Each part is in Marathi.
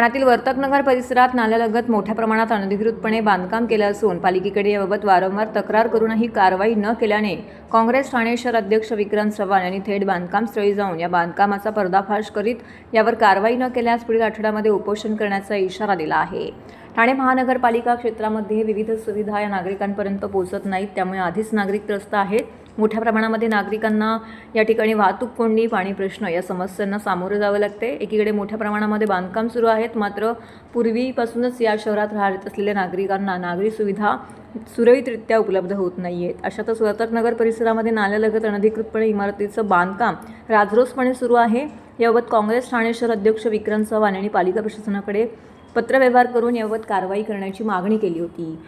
ठाण्यातील वर्तकनगर परिसरात नाल्यालगत मोठ्या प्रमाणात अनधिकृतपणे बांधकाम केलं असून पालिकेकडे याबाबत वारंवार तक्रार करूनही कारवाई न केल्याने काँग्रेस ठाणे शहर अध्यक्ष विक्रांत चव्हाण यांनी थेट बांधकामस्थळी जाऊन या बांधकामाचा पर्दाफाश करीत यावर कारवाई न केल्यास पुढील आठवड्यामध्ये उपोषण करण्याचा इशारा दिला आहे. ठाणे महानगरपालिका क्षेत्रामध्ये विविध सुविधा या नागरिकांपर्यंत पोहोचत नाहीत त्यामुळे आधीच नागरिक त्रस्त आहेत. मोठ्या प्रमाणामध्ये नागरिकांना या ठिकाणी वाहतूक कोंडी पाणी प्रश्न या समस्यांना सामोरं जावं लागते. एकीकडे मोठ्या प्रमाणामध्ये बांधकाम सुरू आहेत. मात्र पूर्वीपासूनच या शहरात राहत असलेल्या नागरिकांना नागरी सुविधा सुरळीतरित्या उपलब्ध होत नाही आहेत अशातच वर्तकनगर परिसरामध्ये नाल्यालगत अनधिकृतपणे इमारतीचं बांधकाम राजरोसपणे सुरू आहे. याबाबत काँग्रेस ठाणे शहर अध्यक्ष विक्रम चव्हाण यांनी पालिका प्रशासनाकडे पत्रव्यवहार करून याबाबत कारवाई करण्याची मागणी केली होती.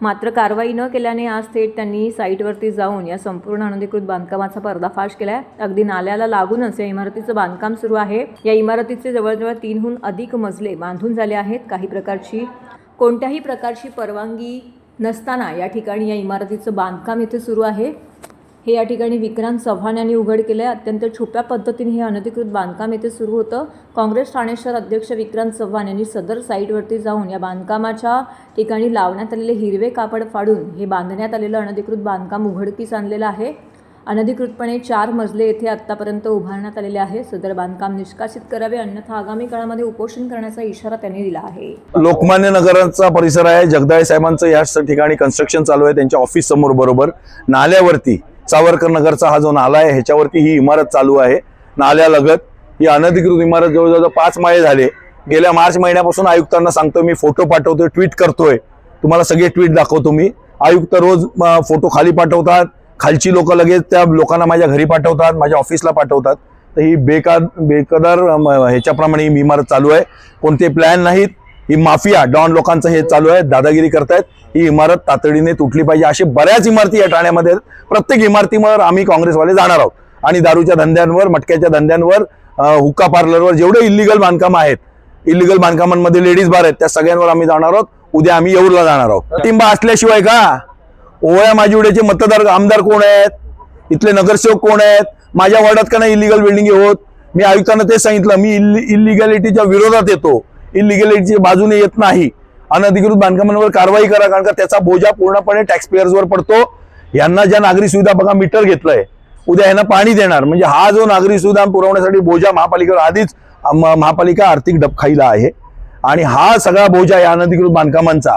मात्र कारवाई न केल्याने आज थेट त्यांनी साईटवरती जाऊन या संपूर्ण अनधिकृत बांधकामाचा पर्दाफाश केला आहे अगदी नाल्याला लागूनच या इमारतीचं बांधकाम सुरू आहे. या इमारतीचे जवळजवळ तीनहून अधिक मजले बांधून झाले आहेत. काही प्रकारची कोणत्याही प्रकारची परवानगी नसताना या ठिकाणी या इमारतीचं बांधकाम इथे सुरू आहे. हे या ठिकाणी विक्रांत चव्हाण यांनी उघड केलं आहे अत्यंत छुप्या पद्धतीने हे अनधिकृत बांधकाम येथे सुरू होतं. काँग्रेस ठाणे शहर अध्यक्ष विक्रांत चव्हाण यांनी सदर साईटवरती जाऊन या बांधकामाच्या ठिकाणी लावण्यात आलेले हिरवे कापड फाडून हे बांधण्यात आलेलं अनधिकृत बांधकाम उघडकीस आणलेलं आहे. अनधिकृतपणे चार मजले येथे आत्तापर्यंत उभारण्यात आलेले आहे. सदर बांधकाम निष्कासित करावे अन्यथा आगामी काळामध्ये उपोषण करण्याचा इशारा त्यांनी दिला आहे. लोकमान्य नगराचा परिसर आहे. जगदाळे साहेबांचं या ठिकाणी कन्स्ट्रक्शन चालू आहे. त्यांच्या ऑफिस समोर बरोबर. नाल्यावरती सावरकर नगरचा हा जो नाला आहे ह्याच्यावरती ही इमारत चालू आहे. नाल्यालगत ही अनधिकृत इमारत जवळजवळ पाच माळे झाले. गेल्या मार्च महिन्यापासून आयुक्तांना सांगतो मी फोटो पाठवतोय ट्विट करतोय. तुम्हाला सगळे ट्विट दाखवतो मी. आयुक्त रोज फोटो खाली पाठवतात. खालची लोक लगेच त्या लोकांना माझ्या घरी पाठवतात माझ्या ऑफिसला पाठवतात. तर ही बेकार बेकदार ह्याच्याप्रमाणे ही इमारत चालू आहे. कोणते प्लॅन नाहीत. ही माफिया डॉन लोकांचं हे चालू आहे दादागिरी करतायत. ही इमारत तातडीने तुटली पाहिजे अशी बऱ्याच इमारती या ठाण्यामध्ये प्रत्येक इमारतीवर आम्ही काँग्रेसवाले जाणार आहोत. आणि दारूच्या धंद्यांवर मटक्याच्या धंद्यांवर हुक्का पार्लरवर जेवढे इलिगल बांधकाम आहेत इलिगल बांधकामांमध्ये लेडीज बार आहेत त्या सगळ्यांवर आम्ही जाणार आहोत. उद्या आम्ही येऊरला जाणार आहोत. पाठिंबा असल्याशिवाय का? ओळ्या माजिवड्याचे मतदार आमदार कोण आहेत? इथले नगरसेवक कोण आहेत? माझ्या वार्डात का नाही इलिगल बिल्डिंग होत? मी आयुक्तांना ते सांगितलं मी इलिगॅलिटीच्या विरोधात येतो. इलिगॅलिटीच्या बाजूने येत नाही. अनधिकृत बांधकामांवर कारवाई करा कारण का त्याचा बोजा पूर्णपणे टॅक्स वर पडतो. यांना ज्या नागरी सुविधा बघा मीटर घेतलंय. उद्या यांना पाणी देणार. म्हणजे हा जो नागरी सुविधा पुरवण्यासाठी बोजा महापालिकेवर आधीच महापालिका आर्थिक डबखाईला आहे. आणि हा सगळा बोजा या अनधिकृत बांधकामांचा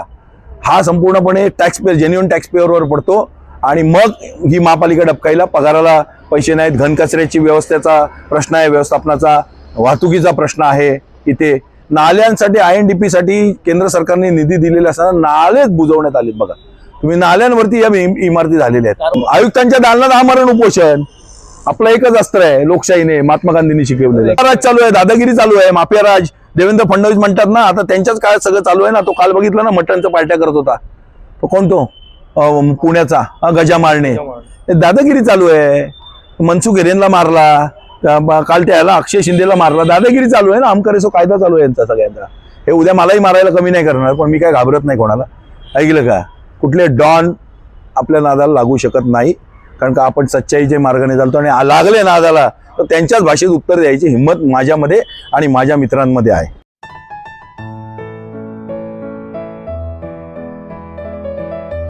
हा संपूर्णपणे टॅक्स पेअर जेन्युअन टॅक्स पेअरवर पडतो. आणि मग ही महापालिका डबकाईला पगाराला पैसे नाहीत घनकचऱ्याची व्यवस्थेचा प्रश्न आहे व्यवस्थापनाचा वाहतुकीचा प्रश्न आहे. इथे नाल्यांसाठी आय एन डी पी साठी केंद्र सरकारने निधी दिलेला असताना नालेच बुजवण्यात आलेत बघा. तुम्ही नाल्यांवरती या इम- इमारती झालेल्या आहेत. आयुक्तांच्या दालनात हा मरण उपोषण. आपलं एकच अस्त्र आहे लोकशाहीने महात्मा गांधींनी शिकवलेलं राज चालू आहे दादागिरी चालू आहे माफिया राज देवेंद्र फडणवीस म्हणतात ना आता त्यांच्याच काळात सगळं चालू आहे ना तो काल बघितला ना मटणचं पार्ट्या करत होता. तो कोण तो अं, पुण्याचा गजा मारणे दादागिरी चालू आहे. मनसुख हिरेनला मारला. काल त्याला अक्षय शिंदेला मारला. दादागिरी चालू आहे ना. आमकडे कायदा चालू आहे यांचा सगळ्यांचा. हे उद्या मलाही मारायला कमी नाही करणार पण मी काय घाबरत नाही कोणाला. ऐकलं का? कुठले डॉन आपल्या नादाला लागू शकत नाही कारण का आपण सच्चाईच्या मार्गाने चालतो आणि लागले नादाला तर त्यांच्याच भाषेत उत्तर द्यायची हिंमत माझ्यामध्ये आणि माझ्या मित्रांमध्ये आहे.